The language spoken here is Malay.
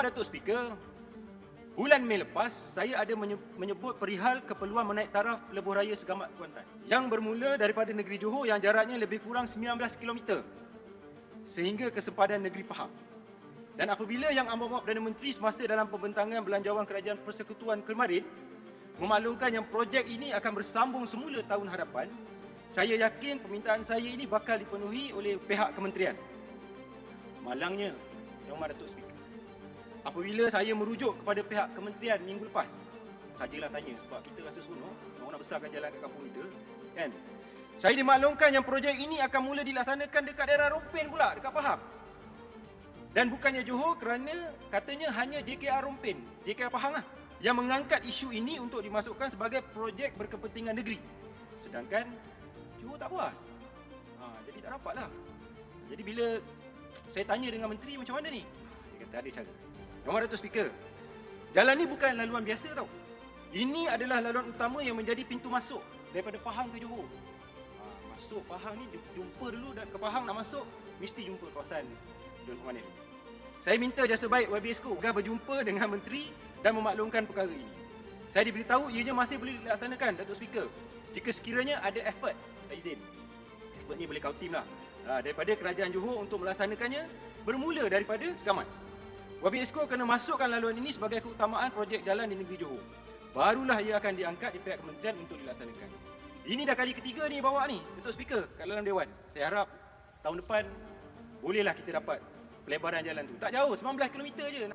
Yang Datuk Speaker, bulan Mei lepas saya ada menye- menyebut perihal keperluan menaik taraf lebuh raya Segamat Kuantan yang bermula daripada negeri Johor yang jaraknya lebih kurang 19 km sehingga ke sempadan negeri Pahang. Dan apabila yang amat Perdana Menteri semasa dalam pembentangan belanjawan Kerajaan Persekutuan kemarin memaklumkan yang projek ini akan bersambung semula tahun hadapan, saya yakin permintaan saya ini bakal dipenuhi oleh pihak kementerian. Malangnya, Yang Amat Datuk Speaker, apabila saya merujuk kepada pihak kementerian minggu lepas, sajalah tanya sebab kita rasa seronok, orang nak besarkan jalan kat kampung kita, kan? Saya dimaklumkan yang projek ini akan mula dilaksanakan dekat daerah Rompin pula, dekat Pahang. Dan bukannya Johor kerana katanya hanya JKR Rompin, JKR Pahang lah, yang mengangkat isu ini untuk dimasukkan sebagai projek berkepentingan negeri. Sedangkan Johor tak buat. Ha, jadi tak dapat lah. Jadi bila saya tanya dengan menteri macam mana ni? Dia kata ada cara. Mana tu speaker? Jalan ni bukan laluan biasa tau. Ini adalah laluan utama yang menjadi pintu masuk daripada Pahang ke Johor. Ha, masuk Pahang ni ju- jumpa dulu dah ke Pahang nak masuk mesti jumpa kawasan Don Humanet. Saya minta jasa baik YBSCO agar berjumpa dengan menteri dan memaklumkan perkara ini. Saya diberitahu ianya masih boleh dilaksanakan Datuk Speaker jika sekiranya ada effort tak izin. Effort ni boleh kau tim lah. Ha, daripada kerajaan Johor untuk melaksanakannya bermula daripada Segamat. YBSCO kena masukkan laluan ini sebagai keutamaan projek jalan di negeri Johor. Barulah ia akan diangkat di pihak kementerian untuk dilaksanakan. Ini dah kali ketiga ni bawa ni, Datuk Speaker, kat dalam Dewan. Saya harap tahun depan bolehlah kita dapat pelebaran jalan tu. Tak jauh, 19 km je.